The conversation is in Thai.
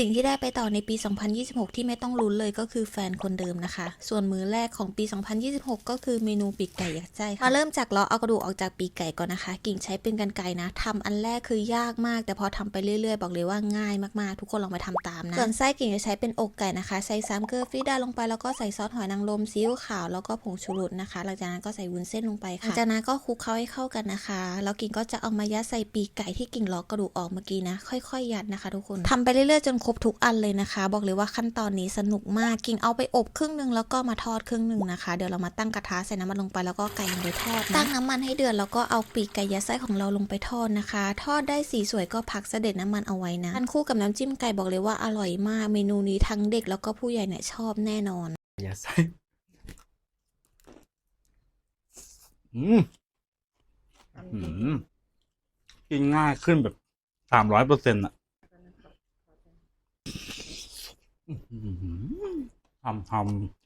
สิ่งที่ได้ไปต่อในปี 2026 ที่ไม่ต้องลุ้นเลยก็คือแฟนคนเดิมนะคะ ส่วนมื้อแรกของปี 2026 ก็คือเมนูปีกไก่ยัดไส้ค่ะมาเริ่มจากเลาะเอากระดูกออกจากปีกไก่ก่อนนะคะ กิ่งใช้เป็นกันไก่นะทำอันแรกคือยากมาก แต่พอทำไปเรื่อยๆ บอกเลยว่าง่ายมากๆ ทุกคนลองไปทำตามนะ ส่วนไส้กิ่งจะใช้เป็นอกไก่นะคะ ใส่ซ้ำเกลือฟรีดาลงไปแล้วก็ใส่ซอสหอยนางรมซีอิ๊วขาวแล้วก็ผงชูรสนะคะ หลังจากนั้นก็ใส่วุ้นเส้นลงไปค่ะหลังจากนั้นก็คลุกเคล้าให้เข้ากันนะคะแล้วกิ่งก็จะเอามายัดใส่ปีกไก่ที่กิ่งเลาะกระดูกออกเมื่อกี้นะ ค่อยๆ ยัดนะคะ ทุกคนทำไปเรื่อยๆจนครบทุกอันเลยนะคะ บอกเลยว่าขั้นตอนนี้สนุกมากกิ่งเอาไปอบครึ่งหนึ่งแล้วก็มาทอดครึ่งหนึ่งนะคะ เดี๋ยวเรามาตั้งกระทะใส่น้ำมันลงไปแล้วก็ไก่ลงไปทอดนะตั้งน้ำมันให้เดือดแล้วก็เอาปีกไก่ยัดไส้ของเราลงไปทอดนะคะ ทอดได้สีสวยก็พักเสด็จน้ำมันเอาไว้นะทานคู่กับน้ำจิ้มไก่บอกเลยว่าอร่อยมากเมนูนี้ทั้งเด็กแล้วก็ผู้ใหญ่เนี่ยชอบแน่นอนอย่าใส่อืมอืมกินง่ายขึ้นแบบสามร้อยเปอร์เซ็นต์อะ อื้อหือทำ